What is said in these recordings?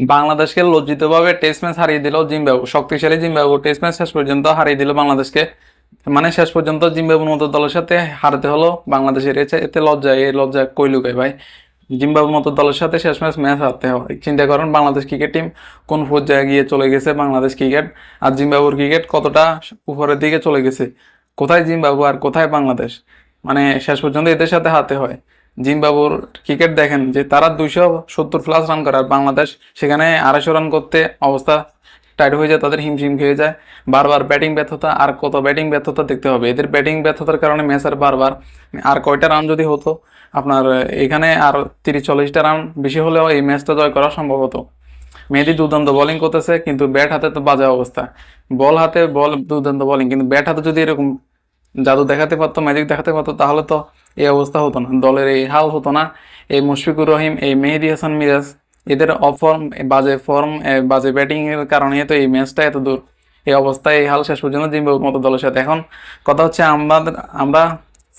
বাংলাদেশকে লজ্জিতভাবে test match হারিয়ে দিল জিম্বাবু শক্তিশালী জিম্বাবু টেস্ট ম্যাচ শেষ পর্যন্ত হারিয়ে দিল বাংলাদেশকে। মানে শেষ পর্যন্ত জিম্বাবুর মতো দলের সাথে হারতে হলো বাংলাদেশের। এতে এতে লজ্জা, এই লজ্জা কই ভাই? জিম্বাবুর মতো দলের সাথে শেষ ম্যাচ ম্যাচ হারতে হয়। চিন্তা করেন বাংলাদেশ ক্রিকেট টিম কোন পর্যায়ে গিয়ে চলে গেছে বাংলাদেশ ক্রিকেট আর জিম্বাবুর ক্রিকেট কতটা উপরের দিকে চলে গেছে? কোথায় জিম্বাবু আর কোথায় বাংলাদেশ? মানে শেষ পর্যন্ত এদের সাথে হারতে হয়। জিম্বাবুর ক্রিকেট দেখেন যে তারা দুইশো সত্তর প্লাস রান করে আর বাংলাদেশ সেখানে আড়াইশো রান করতে অবস্থা টাইট হয়ে যায়, তাদের হিমশিম খেয়ে যায়। বারবার ব্যাটিং ব্যর্থতা আর কত ব্যাটিং ব্যর্থতা দেখতে হবে। এদের ব্যাটিং ব্যর্থতার কারণে ম্যাচের বারবার আর কয়টা রান যদি হতো, আপনার, এখানে আর তিরিশ চল্লিশটা রান বেশি হলেও এই ম্যাচটা জয় করা সম্ভব হতো। মেহেদি দুর্দান্ত বোলিং করতেছে, কিন্তু ব্যাট হাতে তো বাজে অবস্থা। বল হাতে বল দুর্দান্ত বোলিং কিন্তু ব্যাট হাতে যদি এরকম জাদু দেখাতে পারতো ম্যাজিক দেখাতে পারতো, তাহলে তো এই অবস্থা হতো না। দলের এই হাল হতো না। এই মুশফিকুর রহিম, এই মেহেদি হাসান মিরাজ, এদের অফর্ম বাজে ফর্ম বাজে ব্যাটিং এর কারণে তো এই ম্যাচটা এত দূর। এই অবস্থায় এই হাল শেষ পর্যন্ত জিম্বাবুর মতো দলের সাথে। এখন কথা হচ্ছে আমাদের আমরা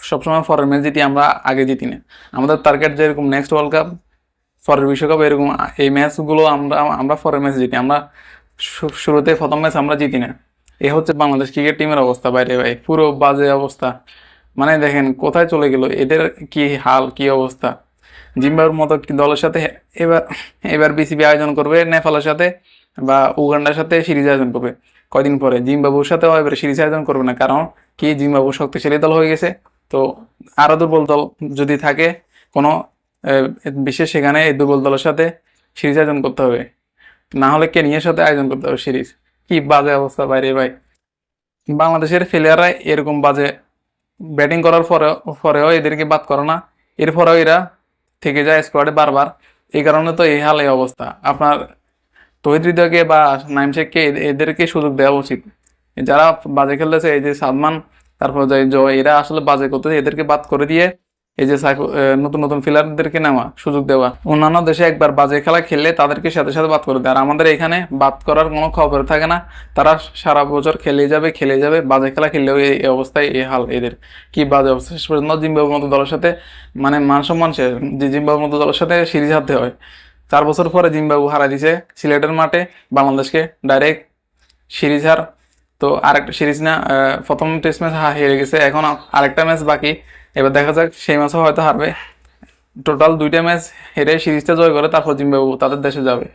সবসময় ফরেন ম্যাচ জিতি, আমরা আগে জিতি না। আমাদের টার্গেট যেরকম নেক্সট ওয়ার্ল্ড কাপ ফরের বিশ্বকাপ এরকম, এই ম্যাচগুলো আমরা আমরা পরের ম্যাচ জিতি, আমরা শুরুতে প্রথম ম্যাচ আমরা জিতি না। এ হচ্ছে বাংলাদেশ ক্রিকেট টিমের অবস্থা, বাইরে ভাই, পুরো বাজে অবস্থা। মানে দেখেন, কোথায় চলে গেল? এদের কি হাল, কি অবস্থা? জিম্বাবুর মতো দলের সাথে এবার এবার বিসিবি আয়োজন করবে, নেপালের সাথে বা উগান্ডার সাথে সিরিজ আয়োজন করবে? কয়দিন পরে? জিম্বাবুর সাথেও এবার সিরিজ আয়োজন করবে না, কারণ কি? জিম্বাবু শক্তিশালী দল হয়ে গেছে। তো আরও দুর্বল দল যদি থাকে, কোনো বিশেষ সেখানে এই দুর্বল দলের সাথে সিরিজ আয়োজন করতে হবে। না হলে কেনিয়ার সাথে আয়োজন করতে হবে সিরিজ। কি বাজে অবস্থা বাইরে ভাই। বাংলাদেশের প্লেয়াররা এরকম বাজে ব্যাটিং করার পরে পরেও এদেরকে বাদ করে না। এরপরেও এরা থেকে যায় স্কোয়াডে বারবার। এই কারণে তো এই হাল, এই অবস্থা। আপনার তহিদ হৃদয়কে বা নাইম শেখকে এদেরকে সুযোগ দেওয়া উচিত। যারা বাজে খেলতেছে, এই যে সালমান, তারপর জয় এরা আসলে বাজে করতেছে, এদেরকে বাদ করে দিয়ে এই যে নতুন নতুন ফিলারদেরকে নেওয়া, সুযোগ দেওয়া। অন্যান্য দেশে একবার বাজে খেলা খেললে তাদেরকে সাথে সাথে বাদ করে দেয়। আর আমাদের এখানে বাদ করার কোনো খবর থাকে না। তারা সারা বছর খেলে যাবে খেলে যাবে, বাজে খেলা খেললেও এই অবস্থায় এই হাল এদের। কি বাজে অবস্থা? শেষ পর্যন্ত জিম্বাবুর মতো দলের সাথে মানে মান সম্মান শেষ, যে জিম্বাবুর মতো দলের সাথে সিরিজ হারতে হয়। চার বছর পরে জিম্বাবু হারা দিছে সিলেটের মাঠে, বাংলাদেশকে ডাইরেক্ট সিরিজ হার। তো আরেকটা সিরিজ না প্রথম টেস্ট ম্যাচ হেরে গেছে। এখন আরেকটা ম্যাচ বাকি। এবার দেখা যাক সেই ম্যাচও হয়তো হারবে। টোটাল দুইটা ম্যাচ হেরে সিরিজটা জয় করে তারপর জিম্বাবু তাদের দেশে যাবে।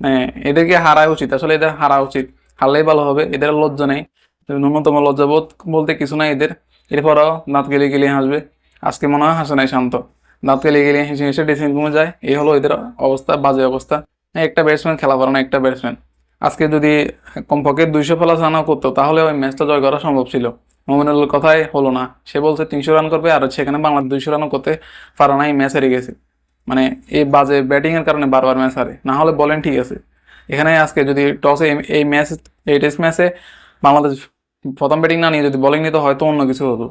মানে এদেরকে হারা উচিত, আসলে এদের হারা উচিত। হারলেই ভালো হবে, এদের লজ্জা নেই। ন্যূনতম লজ্জাবোধ বলতে কিছু নাই এদের। এরপরও দাঁত গেলে গেলে হাসবে। আজকে মনে হয় হাসে নাই শান্ত। দাঁত গেলে গেলে হেসে হেসে ড্রেসিং রুমে যায়। এই হলো এদের অবস্থা, বাজে অবস্থা। একটা ব্যাটসম্যান খেলা পারে না, একটা ব্যাটসম্যান আজকে যদি কমপক্ষে দুইশো প্লাস রানও করতো, তাহলে ওই ম্যাচটা জয় করা সম্ভব ছিল। মোমিনুল কথাই হলো না। সে বলছে, তিনশো রান করবে আর সেখানে বাংলাদেশ দুইশো রানও করতে পারে না, এই ম্যাচ হেরে গেছে। মানে এই বাজে ব্যাটিংয়ের কারণে বারবার ম্যাচ হারে। না হলে বলেন ঠিক আছে। এখানে আজকে যদি টসে এই ম্যাচ, এই টেস্ট ম্যাচে বাংলাদেশ প্রথম ব্যাটিং না নিয়ে যদি বোলিং নিত হয়তো অন্য কিছু হতো।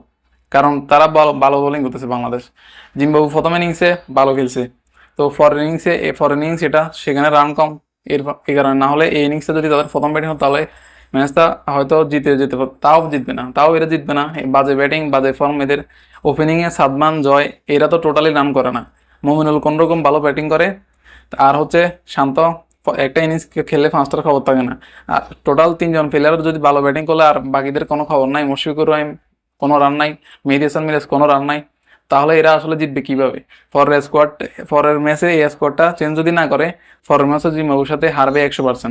কারণ তারা ভালো ভালো বোলিং করতেছে বাংলাদেশ। জিম্বাবু প্রথম ইনিংসে ভালো খেলছে। তো ফরেন ইনিংসে ফরেন ইনিংস এটা সেখানে রান কম। এর এই কারণে না হলে এই ইনিংসে যদি তাদের প্রথম ব্যাটিং হতো তাহলে ম্যাচটা হয়তো জিতে যেতে তাও জিতবে না। তাও এরা জিতবে না। বাজে ব্যাটিং বাজে ফর্ম এদের। ওপেনিংয়ে সাদমান, জয়, এরা তো টোটালি রান করে না। মমিনুল কোন রকম ভালো ব্যাটিং করে। আর হচ্ছে শান্ত একটা ইনিংস খেললে পাঁচটার খবর থাকে না। আর টোটাল তিনজন প্লেয়ার যদি ভালো ব্যাটিং করলে, আর বাকিদের কোনো খবর নাই। মুশফিকুর রহিম, কোনো রান নাই। মেহেদি হাসান মিরাজ, কোনো রান নাই। তাহলে এরা আসলে জিতবে কীভাবে? ফরের স্কোয়াড ফরের ম্যাচে এই স্কোয়াডটা চেঞ্জ যদি না করে পরের ম্যাচে জিম্বাবুর সাথে হারবে একশো পার্সেন্ট